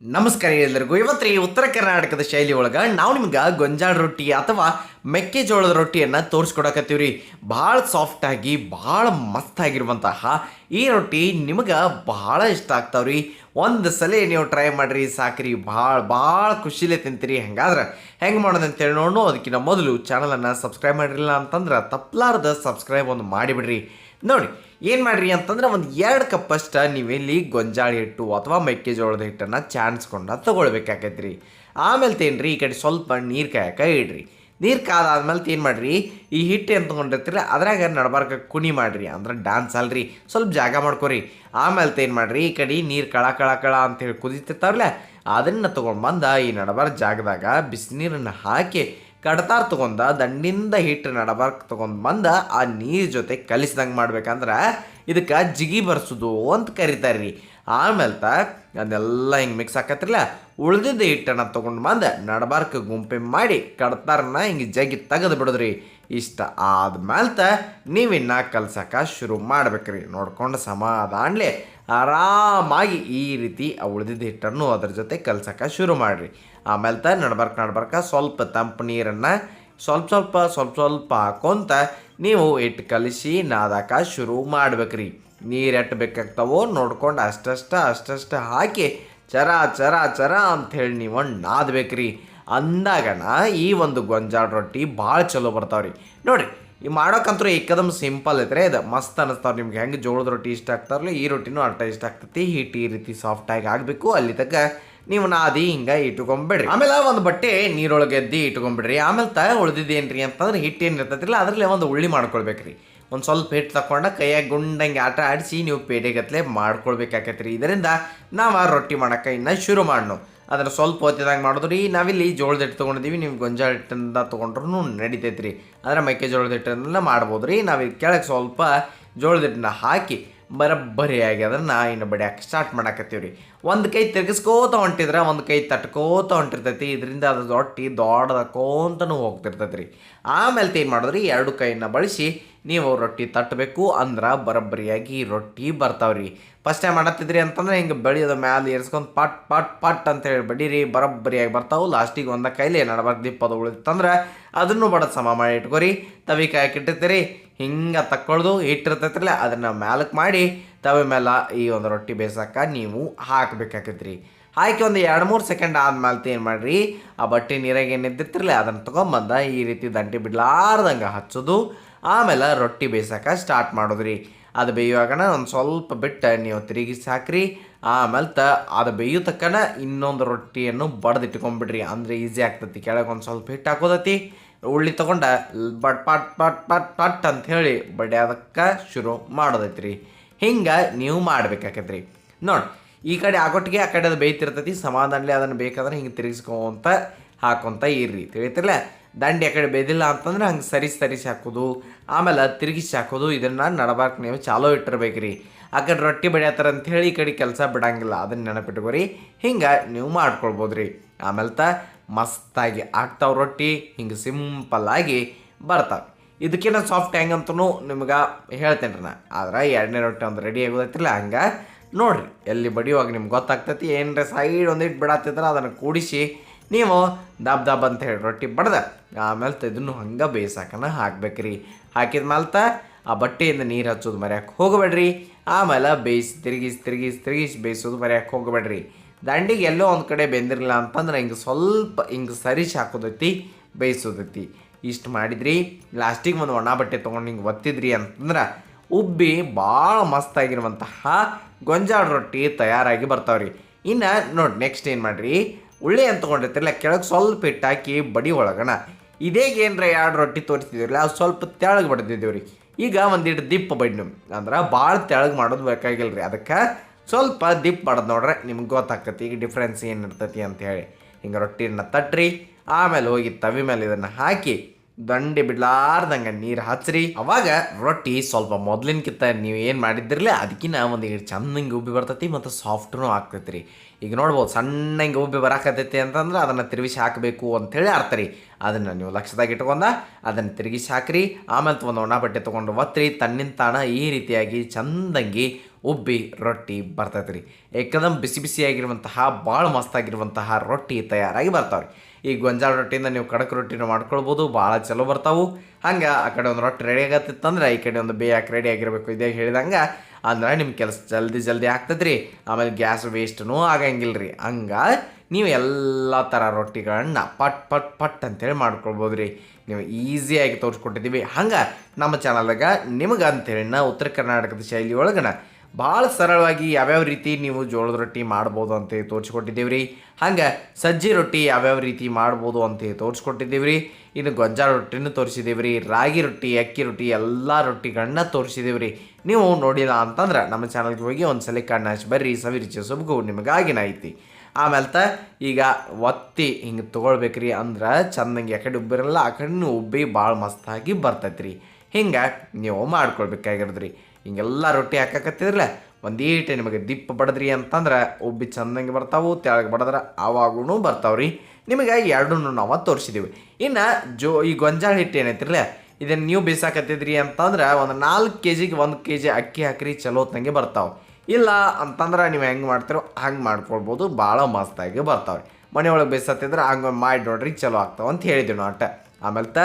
ನಮಸ್ಕಾರ ಎಲ್ಲರಿಗೂ. ಇವತ್ತು ರೀ ಉತ್ತರ ಕರ್ನಾಟಕದ ಶೈಲಿ ಒಳಗೆ ನಾವು ನಿಮ್ಗೆ ಗೊಂಜಾಳ ರೊಟ್ಟಿ ಅಥವಾ ಮೆಕ್ಕೆಜೋಳದ ರೊಟ್ಟಿಯನ್ನು ತೋರಿಸ್ಕೊಡಕತ್ತೀವಿ ರೀ ಭಾಳ ಸಾಫ್ಟಾಗಿ ಭಾಳ ಮಸ್ತಾಗಿರುವಂತಹ ಈ ರೊಟ್ಟಿ ನಿಮಗೆ ಭಾಳ ಇಷ್ಟ ಆಗ್ತಾವ್ರಿ. ಒಂದು ಸಲ ನೀವು ಟ್ರೈ ಮಾಡಿರಿ, ಸಾಕ್ರಿ, ಭಾಳ ಭಾಳ ಖುಷಿಲೇ ತಿಂತೀರಿ. ಹಂಗಾದ್ರೆ ಹೆಂಗೆ ಮಾಡೋದು ಅಂತೇಳಿ ನೋಡೋಣ ಅದಕ್ಕಿಂತ ಮೊದಲು ಚಾನಲನ್ನು ಸಬ್ಸ್ಕ್ರೈಬ್ ಮಾಡಿರಲಿಲ್ಲ ಅಂತಂದ್ರೆ ತಪ್ಪಲಾರ್ದ ಸಬ್ಸ್ಕ್ರೈಬ್ ಒಂದು ಮಾಡಿಬಿಡ್ರಿ. ನೋಡಿ, ಏನು ಮಾಡ್ರಿ ಅಂತಂದ್ರೆ ಒಂದು ಎರಡು ಕಪ್ಪಷ್ಟ ನೀವೆಲ್ಲಿ ಗೊಂಜಾಳ ಹಿಟ್ಟು ಅಥವಾ ಮೆಕ್ಕೆಜೋಳದ ಹಿಟ್ಟನ್ನು ಚಾಣಿಸ್ಕೊಂಡು ತೊಗೊಳ್ಬೇಕಾಗೈತ್ರಿ ಆಮೇಲೆ ತೇನ್ರಿ, ಈ ಕಡೆ ಸ್ವಲ್ಪ ನೀರು ಕಾಯಕ ಇಡ್ರಿ. ನೀರು ಕಾದಾದ್ಮೇಲೆ ಏನು ಮಾಡ್ರಿ, ಈ ಹಿಟ್ಟು ಏನು ತೊಗೊಂಡಿರ್ತೀರಿ, ಅದ್ರಾಗ ನಡಬಾರ್ಕ ಕುಣಿ ಮಾಡ್ರಿ, ಅಂದ್ರೆ ಡ್ಯಾನ್ಸ್ ಅಲ್ರಿ. ಸ್ವಲ್ಪ ಜಾಗ ಮಾಡ್ಕೊರಿ. ಆಮೇಲೆ ಏನು ಮಾಡ್ರಿ, ಈ ಕಡೆ ನೀರು ಕಳ ಕಳ ಕಳ ಅಂತೇಳಿ ಕುದಿತಿರ್ತಾರಲ್ಲ, ಅದನ್ನು ತೊಗೊಂಡು ಬಂದ ಈ ನಡಬಾರ ಜಾಗದಾಗ ಬಿಸಿನೀರನ್ನು ಹಾಕಿ ಕಡತಾರ್ ತಗೊಂಡ, ದಂಡಿಂದ ಹಿಟ್ಟು ನಡಬಾರ್ಕ್ ತಗೊಂಡ್ ಬಂದ, ಆ ನೀರ್ ಜೊತೆ ಕಲಿಸ್ದಂಗೆ ಮಾಡ್ಬೇಕಂದ್ರ ಇದಕ್ಕೆ ಜಿಗಿ ಬರ್ಸೋದು ಅಂತ ಕರಿತಾರ್ರಿ. ಆಮೇಲೆ ತ ಅದೆಲ್ಲ ಹಿಂಗೆ ಮಿಕ್ಸ್ ಆಕತ್ರಲ್ಲ. ಉಳ್ದಿದ್ದ ಹಿಟ್ಟನ್ನು ತೊಗೊಂಡು ಬಂದು, ನಡಬಾರ್ಕ್ ಗುಂಪೆ ಮಾಡಿ ಕಡ್ತಾರನ್ನ ಹಿಂಗೆ ಜಗ್ಗಿ ತೆಗೆದು ಬಿಡೋದ್ರಿ. ಇಷ್ಟ ಆದ್ಮೇಲೆ ತ ನೀವಿನ್ನ ಕಲ್ಸಕ ಶುರು ಮಾಡ್ಬೇಕ್ರಿ. ನೋಡ್ಕೊಂಡು ಸಮಾಧಾನ್ಲೆ ಆರಾಮಾಗಿ ಈ ರೀತಿ ಉಳಿದಿದ್ದ ಹಿಟ್ಟನ್ನು ಅದ್ರ ಜೊತೆ ಕಲ್ಸಕ್ಕೆ ಶುರು ಮಾಡಿರಿ. ಆಮೇಲೆ ತ ನಡ್ಬರ್ಕ ನಡ್ಬರ್ಕ ಸ್ವಲ್ಪ ತಂಪು ನೀರನ್ನು ಸ್ವಲ್ಪ ಸ್ವಲ್ಪ ಸ್ವಲ್ಪ ಸ್ವಲ್ಪ ಹಾಕೊಂತ ನೀವು ಹಿಟ್ಟು ಕಲಿಸಿ ನಾದಾಕ ಶುರು ಮಾಡ್ಬೇಕ್ರಿ. ನೀರು ಎಟ್ಟು ಬೇಕಾಗ್ತಾವೋ ನೋಡ್ಕೊಂಡು ಅಷ್ಟಷ್ಟ ಅಷ್ಟಷ್ಟ ಹಾಕಿ ಚರ ಚರ ಚರ ಅಂಥೇಳಿ ನೀವು ನಾದ್ಬೇಕ್ರಿ. ಅಂದಾಗನ ಈ ಒಂದು ಗೊಂಜಾಳ ರೊಟ್ಟಿ ಭಾಳ ಚಲೋ ಬರ್ತಾವ್ರಿ. ನೋಡ್ರಿ ಈ ಮಾಡೋಕ್ಕಂತೂ ಏಕದಮ್ ಸಿಂಪಲ್ ಐತ್ರಿ. ಇದು ಮಸ್ತ್ ಅನಿಸ್ತಾವ ನಿಮ್ಗೆ. ಹೆಂಗೆ ಜೋಳದ ರೊಟ್ಟಿ ಇಷ್ಟ ಆಗ್ತಾರಲ್ಲ ಈ ರೊಟ್ಟಿನೂ ಅಟ್ಟ ಇಷ್ಟ ಆಗ್ತೈತಿ. ಹಿಟ್ಟು ಈ ರೀತಿ ಸಾಫ್ಟಾಗಿ ಆಗಬೇಕು. ಅಲ್ಲಿ ತಕ್ಕ ನೀವು ನಾದಿ ಹಿಂಗೆ ಇಟ್ಕೊಂಬಿಡ್ರಿ. ಆಮೇಲೆ ಒಂದು ಬಟ್ಟೆ ನೀರೊಳಗೆ ಎದ್ದಿ ಇಟ್ಕೊಂಬಿಡ್ರಿ. ಆಮೇಲೆ ತ ಉಳ್ದಿದ್ದೇನ್ರಿ ಅಂತಂದ್ರೆ ಹಿಟ್ಟು ಏನು ಇರ್ತೈತಿಲ್ಲ ಅದರಲ್ಲಿ ಒಂದು ಉಳ್ಳಿ ಮಾಡ್ಕೊಳ್ಬೇಕ್ರಿ. ಒಂದು ಸ್ವಲ್ಪ ಹಿಟ್ಟು ತಗೊಂಡು ಕೈಯಾಗ ಗುಂಡಂಗೆ ಆಟ ಆಡಿಸಿ ನೀವು ಪೇಟೆಗತ್ಲೆ ಮಾಡ್ಕೊಳ್ಬೇಕಾಕೈತ್ರಿ. ಇದರಿಂದ ನಾವು ರೊಟ್ಟಿ ಮಾಡೋಕೆ ಇನ್ನು ಶುರು ಮಾಡೋಣ ಅದನ್ನು ಸ್ವಲ್ಪ ಹೊತ್ತಿದಂಗೆ ಮಾಡೋದು. ರೀ, ನಾವಿಲ್ಲಿ ಜೋಳದ ಹಿಟ್ಟು ತೊಗೊಂಡಿದ್ದೀವಿ. ನೀವು ಗೊಂಜಾಳ ಹಿಟ್ಟಿಂದ ತೊಗೊಂಡ್ರು ನಡಿತೈತೆ ರೀ. ಅಂದರೆ ಮೆಕ್ಕೆಜೋಳದ ಹಿಟ್ಟನ್ನೆಲ್ಲ ಮಾಡ್ಬೋದು ರೀ. ನಾವು ಕೆಳಗೆ ಸ್ವಲ್ಪ ಜೋಳದ ಹಿಟ್ಟನ್ನ ಹಾಕಿ ಬರಬ್ಬರಿಯಾಗಿ ಅದನ್ನು ಇನ್ನು ಬಡಿಯಾಕೆ ಸ್ಟಾರ್ಟ್ ಮಾಡಾಕತ್ತೀವಿ ರೀ ಒಂದು ಕೈ ತಿರ್ಗಿಸ್ಕೋತ ಹೊಂಟಿದ್ರೆ, ಒಂದು ಕೈ ತಟ್ಕೋತ ಹೊಂಟಿರ್ತೈತಿ. ಇದರಿಂದ ಅದು ರೊಟ್ಟಿ ದೊಡ್ಡದಕ್ಕೋಂತನೂ ಹೋಗ್ತಿರ್ತೈತಿ ರೀ ಆಮೇಲೆ ಏನು ಮಾಡಿದ್ರಿ, ಎರಡು ಕೈನ ಬಳಸಿ ನೀವು ರೊಟ್ಟಿ ತಟ್ಟಬೇಕು ಅಂದ್ರೆ ಬರಬ್ಬರಿಯಾಗಿ ರೊಟ್ಟಿ ಬರ್ತಾವ್ರಿ. ಫಸ್ಟ್ ಟೈಮ್ ಮಾಡತ್ತಿದ್ರಿ ಅಂತಂದ್ರೆ ಹಿಂಗೆ ಬೆಳೆಯೋದ ಮ್ಯಾಲೆ ಏರ್ಸ್ಕೊಂಡು ಪಟ್ ಪಟ್ ಪಟ್ ಅಂತ ಹೇಳಿ ಬಡೀರಿ, ಬರಬ್ಬರಿಯಾಗಿ ಬರ್ತಾವೆ. ಲಾಸ್ಟಿಗೆ ಒಂದು ಕೈಲಿ ನಡಬಾರ್ದು ದಿಪ್ಪದ ಉಳಿತಂದ್ರೆ ಅದನ್ನು ಬಡದು ಸಮ ಮಾಡಿ ಇಟ್ಕೋರಿ. ತವಿ ಕಾಯಕ್ಕಿಟ್ಟಿರ್ತೀರಿ ಹಿಂಗೆ ತಕ್ಕೊಳ್ದು ಇಟ್ಟಿರ್ತೈತ್ರಲ್ಲ, ಅದನ್ನು ಮ್ಯಾಲಕ್ಕೆ ಮಾಡಿ ತವೆ ಮೇಲೆ ಈ ಒಂದು ರೊಟ್ಟಿ ಬೇಯಿಸಕ್ಕ ನೀವು ಹಾಕಬೇಕಾಗತ್ತೀರಿ ಹಾಕಿ ಒಂದು ಎರಡು ಮೂರು ಸೆಕೆಂಡ್ ಆದ್ಮೇಲೆ ಏನು ಮಾಡಿರಿ, ಆ ಬಟ್ಟೆ ನೀರಾಗ ಏನು ಅದನ್ನ ಅದನ್ನು ತೊಗೊಂಬಂದ ಈ ರೀತಿ ದಂಟಿ ಬಿಡ್ಲಾರ್ದಂಗೆ ಹಚ್ಚೋದು, ಆಮೇಲೆ ರೊಟ್ಟಿ ಬೇಯಿಸೋಕೆ ಸ್ಟಾರ್ಟ್ ಮಾಡೋದ್ರಿ. ಅದು ಬೇಯುವಾಗನ ಒಂದು ಸ್ವಲ್ಪ ಬಿಟ್ಟು ನೀವು ತಿರುಗಿಸಿ ಹಾಕ್ರಿ ಆಮೇಲೆ ತ ಅದು ಬೇಯೋ ತಕ್ಕನ ಇನ್ನೊಂದು ರೊಟ್ಟಿಯನ್ನು ಬಡ್ದಿಟ್ಕೊಂಬಿಡ್ರಿ. ಅಂದರೆ ಈಸಿ ಆಗ್ತತಿ, ಕೆಳಗೆ ಒಂದು ಸ್ವಲ್ಪ ಹಿಟ್ಟು ಹಾಕೋದತಿ. ಉಳ್ಳಿ ತೊಗೊಂಡ ಬಟ್ ಪಟ್ ಪಟ್ ಪಟ್ ಪಟ್ ಅಂತ ಹೇಳಿ ಬಡಿಯೋದಕ್ಕೆ ಶುರು ಮಾಡೋದೈತ್ರಿ. ಹಿಂಗೆ ನೀವು ಮಾಡ್ಬೇಕಾಕೈತ್ರಿ. ನೋಡಿ, ಈ ಕಡೆ ಆಗೊಟ್ಟಿಗೆ ಆ ಕಡೆ ಅದು ಬೇಯ್ತಿರ್ತೈತಿ ಸಮಾಧಾನಲ್ಲಿ ಅದನ್ನು ಬೇಕಾದ್ರೆ ಹಿಂಗೆ ತಿರುಗಿಸ್ಕೊಂತ ಹಾಕೊಂತ ಇರ್ರಿ. ತಿಳಿತಿರಲ್ಲ ದಂಡಿ ಆ ಕಡೆ ಬೇದಿಲ್ಲ ಅಂತಂದ್ರೆ ಹಂಗೆ ಸರಿಸಿ ಸರಿಸಿ ಹಾಕೋದು ಆಮೇಲೆ ತಿರುಗಿಸಿ ಹಾಕೋದು ಇದನ್ನು ನಡಬಾರ್ಕ್ ನೀವು ಚಾಲೋ ಇಟ್ಟಿರ್ಬೇಕ್ರಿ. ಆ ಕಡೆ ರೊಟ್ಟಿ ಅಂತ ಹೇಳಿ ಈ ಕಡೆ ಕೆಲಸ ಬಿಡಂಗಿಲ್ಲ, ಅದನ್ನ ನೆನಪಿಟ್ಕೋರಿ. ಹಿಂಗೆ ನೀವು ಮಾಡ್ಕೊಳ್ಬೋದು ರೀ ಆಮೇಲೆ ತ ಮಸ್ತಾಗಿ ಆಗ್ತಾವೆ ರೊಟ್ಟಿ, ಹಿಂಗೆ ಸಿಂಪಲ್ಲಾಗಿ ಬರ್ತಾವೆ. ಇದಕ್ಕಿಂತ ಸಾಫ್ಟ್ ಹೆಂಗಂತೂ ನಿಮ್ಗೆ ಹೇಳ್ತೇನೆ ರೀ ನಾ. ಆದ್ರೆ ಎರಡನೇ ರೊಟ್ಟಿ ಒಂದು ರೆಡಿ ಆಗೋದೈತಿಲ್ಲ ಹಂಗೆ ನೋಡ್ರಿ, ಎಲ್ಲಿ ಬಡಿಯುವಾಗ ನಿಮ್ಗೆ ಗೊತ್ತಾಗ್ತೈತಿ, ಏನರ ಸೈಡ್ ಒಂದಿಟ್ಟು ಬಿಡಾತಿದ್ರೆ ಅದನ್ನು ಕೂಡಿಸಿ ನೀವು ದಬ್ ದಬ್ ಅಂತ ಹೇಳಿ ರೊಟ್ಟಿ ಬಡ್ದ, ಆಮೇಲೆ ಇದನ್ನು ಹಂಗೆ ಬೇಯಿಸಾಕನ ಹಾಕ್ಬೇಕ್ರಿ. ಹಾಕಿದ ಮೇಲ್ತ ಆ ಬಟ್ಟೆಯಿಂದ ನೀರು ಹಚ್ಚೋದು ಮರ್ಯಾಕೆ ಹೋಗಬೇಡ್ರಿ, ಆಮೇಲೆ ಬೇಯಿಸಿ ತಿರುಗಿಸಿ ತಿರುಗಿಸಿ ತಿರುಗಿಸಿ ಬೇಯಿಸೋದು ಮರ್ಯಾಕೆ ಹೋಗಬೇಡ್ರಿ. ದಂಡಿಗೆ ಎಲ್ಲೋ ಒಂದು ಕಡೆ ಬೆಂದಿರಲಿಲ್ಲ ಅಂತಂದ್ರೆ ಹಿಂಗೆ ಸ್ವಲ್ಪ ಹಿಂಗೆ ಸರಿಸಿ ಹಾಕೋದೈತಿ ಬೇಯಿಸೋದೈತಿ. ಇಷ್ಟು ಮಾಡಿದ್ರಿ ಲಾಸ್ಟಿಗೆ ಒಂದು ಒಣ ಬಟ್ಟೆ ತೊಗೊಂಡು ಹಿಂಗೆ ಒತ್ತಿದ್ರಿ ಅಂತಂದ್ರೆ ಉಬ್ಬಿ ಭಾಳ ಮಸ್ತಾಗಿರುವಂತಹ ಗೊಂಜಾಳ ರೊಟ್ಟಿ ತಯಾರಾಗಿ ಬರ್ತಾವ್ರಿ. ಇನ್ನು ನೋಡಿ ನೆಕ್ಸ್ಟ್ ಏನು ಮಾಡಿರಿ, ಉಳ್ಳಿ ಅಂತ ತೊಗೊಂಡಿರ್ತಿರಲ್ಲ, ಕೆಳಗೆ ಸ್ವಲ್ಪ ಹಿಟ್ಟು ಹಾಕಿ ಬಡಿ ಒಳಗಣ. ಇದೇಗ ಏನರ ಎರಡು ರೊಟ್ಟಿ ತೋರಿಸ್ತಿದ್ರಲ್ಲ, ಅದು ಸ್ವಲ್ಪ ತೆಳಗೆ ಬಡ್ದಿದ್ದೀವಿ ಈಗ ಒಂದಿಟ್ಟು ದಿಪ್ಪ ಬಡ್ನು ಅಂದ್ರೆ ಭಾಳ ತೆಳಗೆ ಮಾಡೋದು ಬೇಕಾಗಿಲ್ಲ ರೀ ಅದಕ್ಕೆ ಸ್ವಲ್ಪ ದಿಪ್ ಮಾಡೋದು ನೋಡ್ರೆ ನಿಮ್ಗೆ ಗೊತ್ತಾಗ್ತೈತಿ ಈಗ ಡಿಫ್ರೆನ್ಸ್ ಏನು ಇರ್ತೈತಿ ಅಂತ ಹೇಳಿ. ಹಿಂಗೆ ರೊಟ್ಟಿನ ತಟ್ಟ್ರಿ ಆಮೇಲೆ ಹೋಗಿ ತವಿ ಮೇಲೆ ಇದನ್ನು ಹಾಕಿ ದಂಡಿ ಬಿಡ್ಲಾರ್ದಂಗೆ ನೀರು ಹಚ್ಚ್ರಿ ಅವಾಗ ರೊಟ್ಟಿ ಸ್ವಲ್ಪ ಮೊದ್ಲಿನ್ಕಿಂತ ನೀವು ಏನು ಮಾಡಿದ್ದಿರಲಿ ಅದಕ್ಕಿಂತ ಒಂದು ಈಗ ಚಂದಂಗೆ ಉಬ್ಬಿ ಬರ್ತೈತಿ ಮತ್ತು ಸಾಫ್ಟೂ ಆಗ್ತೈತಿ ರೀ ಈಗ ನೋಡ್ಬೋದು ಸಣ್ಣ ಹಿಂಗೆ ಉಬ್ಬಿ ಬರಾಕತ್ತೈತಿ ಅಂತಂದ್ರೆ ಅದನ್ನು ತಿರುಗಿಸಿ ಹಾಕಬೇಕು ಅಂಥೇಳಿ ಅರ್ಥ ರೀ. ಅದನ್ನು ನೀವು ಲಕ್ಷದಾಗ ಇಟ್ಕೊಂಡ ಅದನ್ನು ತಿರುಗಿಸಿ ಹಾಕ್ರಿ. ಆಮೇಲೆ ಒಂದು ಒಣ ಬಟ್ಟೆ ತೊಗೊಂಡು ಒತ್ತಿರಿ ತಣ್ಣಿನ ತಾಣ ಈ ರೀತಿಯಾಗಿ ಚಂದಂಗಿ ಉಬ್ಬಿ ರೊಟ್ಟಿ ಬರ್ತೈತೆ ರೀ ಏಕದಮ್ ಬಿಸಿ ಬಿಸಿಯಾಗಿರುವಂತಹ ಭಾಳ ಮಸ್ತಾಗಿರುವಂತಹ ರೊಟ್ಟಿ ತಯಾರಾಗಿ ಬರ್ತಾವೆ ಈ ಗೊಂಜಾಳ ರೊಟ್ಟಿಯಿಂದ ನೀವು ಕಡಕ್ ರೊಟ್ಟಿನ ಮಾಡ್ಕೊಳ್ಬೋದು ಭಾಳ ಚಲೋ ಬರ್ತಾವು. ಹಂಗೆ ಆ ಕಡೆ ಒಂದು ರೊಟ್ಟಿ ರೆಡಿ ಆಗತ್ತಿತ್ತಂದ್ರೆ, ಈ ಕಡೆ ಒಂದು ಬೇಯಾಕೆ ರೆಡಿ ಆಗಿರಬೇಕು ಇದೇ ಹೇಳಿದಂಗೆ, ಅಂದ್ರೆ ನಿಮ್ಮ ಕೆಲಸ ಜಲ್ದಿ ಜಲ್ದಿ ಆಗ್ತದೆ ರೀ ಆಮೇಲೆ ಗ್ಯಾಸ್ ವೇಸ್ಟ್ನೂ ಆಗಂಗಿಲ್ಲ ರೀ ಹಂಗೆ ನೀವು ಎಲ್ಲ ಥರ ರೊಟ್ಟಿಗಳನ್ನ ಪಟ್ ಪಟ್ ಪಟ್ ಅಂತೇಳಿ ಮಾಡ್ಕೊಳ್ಬೋದು ರೀ ನೀವು ಈಸಿಯಾಗಿ ತೋರಿಸ್ಕೊಟ್ಟಿದ್ದೀವಿ. ಹಂಗೆ ನಮ್ಮ ಚಾನಲ್ದಾಗ ನಿಮಗೆ ಅಂತೇಳಿ ನಾ ಉತ್ತರ ಕರ್ನಾಟಕದ ಶೈಲಿ ಒಳಗನ ಭಾಳ ಸರಳವಾಗಿ ಯಾವ್ಯಾವ ರೀತಿ ನೀವು ಜೋಳದ ರೊಟ್ಟಿ ಮಾಡ್ಬೋದು ಅಂತ ತೋರಿಸ್ಕೊಟ್ಟಿದ್ದೀವಿ ರೀ ಹಂಗೆ ಸಜ್ಜಿ ರೊಟ್ಟಿ ಯಾವ್ಯಾವ ರೀತಿ ಮಾಡ್ಬೋದು ಅಂತ ತೋರಿಸ್ಕೊಟ್ಟಿದ್ದೀವಿ ರೀ ಇನ್ನು ಗೊಂಜಾಳ ರೊಟ್ಟಿನೂ ತೋರಿಸಿದ್ದೀವಿ ರೀ ರಾಗಿ ರೊಟ್ಟಿ, ಅಕ್ಕಿ ರೊಟ್ಟಿ ಎಲ್ಲ ರೊಟ್ಟಿಗಳನ್ನ ತೋರಿಸಿದ್ದೀವಿ ರೀ ನೀವು ನೋಡಿಲ್ಲ ಅಂತಂದ್ರೆ ನಮ್ಮ ಚಾನಲ್ಗೆ ಹೋಗಿ ಒಂದು ಸಲ ಕಣ್ಣು ಹಚ್ಚಿ ಬರ್ರಿ. ಸವಿರುಚಿ ಸೊಬಗು ನಿಮಗಾಗಿನ ಐತಿ. ಆಮೇಲೆ ತ ಈಗ ಒತ್ತಿ ಹಿಂಗೆ ತೊಗೊಳ್ಬೇಕ್ರಿ ಅಂದ್ರೆ ಚಂದಂಗೆ ಯಾಕಡೆ ಉಬ್ಬಿರಲ್ಲ, ಆ ಕಡೆ ಉಬ್ಬಿ ಭಾಳ ಮಸ್ತಾಗಿ ಬರ್ತೈತೆ ರೀ ಹಿಂಗೆ ನೀವು ಮಾಡ್ಕೊಳ್ಬೇಕಾಗಿರೋದು ರೀ ಹಿಂಗೆಲ್ಲ ರೊಟ್ಟಿ ಹಾಕಕತ್ತಿದ್ರಲ್ಲ ಒಂದೀಟೆ ನಿಮಗೆ ದಿಪ್ಪ ಬಡದ್ರಿ ಅಂತಂದ್ರೆ ಉಬ್ಬಿ ಚಂದಂಗೆ ಬರ್ತಾವೆ, ತೆಳಗೆ ಬಡದ್ರೆ ಆವಾಗೂ ಬರ್ತಾವ್ರಿ. ನಿಮಗೆ ಎರಡನ್ನೂ ನಾವು ತೋರಿಸಿದ್ದೀವಿ ಇನ್ನು ಜೋ, ಈ ಗೊಂಜಾಳ ಹಿಟ್ಟು ಏನೈತಿರಲ್ಲ, ಇದನ್ನು ನೀವು ಬೇಸಾಕತ್ತಿದ್ರಿ ಅಂತಂದ್ರೆ ಒಂದು ನಾಲ್ಕು ಕೆ ಜಿಗೆ ಒಂದು ಕೆ ಜಿ ಅಕ್ಕಿ ಹಾಕ್ರಿ, ಚಲೋ ತಂಗೆ ಬರ್ತಾವೆ. ಇಲ್ಲ ಅಂತಂದ್ರೆ ನೀವು ಹೆಂಗೆ ಮಾಡ್ತೀರೋ ಹಂಗೆ ಮಾಡ್ಕೊಳ್ಬೋದು, ಭಾಳ ಮಸ್ತಾಗಿ ಬರ್ತಾವ್ರಿ. ಮನೆಯೊಳಗೆ ಬೇಸತ್ತಿದ್ರೆ ಹಂಗೆ ಮಾಡಿ ನೋಡ್ರಿ, ಚಲೋ ಆಗ್ತಾವ ಅಂತ ಹೇಳಿದ್ವಿ ನಾವು ಆಮೇಲೆ ತ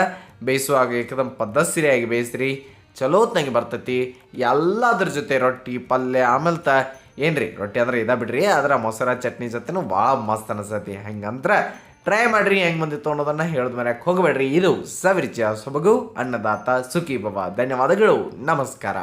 ಬೇಯಿಸುವಾಗ ಏಕದಮ್ ಪದ್ಧತಿಯಾಗಿ ಬೇಯಿಸ್ರಿ. ಚಲೋ ಹೊತ್ನಾಗೆ ಬರ್ತೈತಿ. ಎಲ್ಲದ್ರ ಜೊತೆ ರೊಟ್ಟಿ, ಪಲ್ಯ, ಆಮೇಲೆ ತ ಏನ್ರಿ, ರೊಟ್ಟಿ ಅಂದ್ರೆ ಇದ ಬಿಡ್ರಿ ಅದರ ಮೊಸರ, ಚಟ್ನಿ ಜೊತೆನೂ ಭಾಳ ಮಸ್ತ್ ಅನಿಸ್ತೈತಿ ಹೆಂಗಂದ್ರೆ ಟ್ರೈ ಮಾಡ್ರಿ, ಹೆಂಗೆ ಬಂದಿತ್ತು ಅನ್ನೋದನ್ನ ಹೇಳಿದ ಮೇಲೆ ಹೋಗಬೇಡ್ರಿ. ಇದು ಸವಿರುಚಿಯ ಸೊಬಗು, ಅನ್ನದಾತ ಸುಖಿ ಬಾಬಾ ಧನ್ಯವಾದಗಳು. ನಮಸ್ಕಾರ.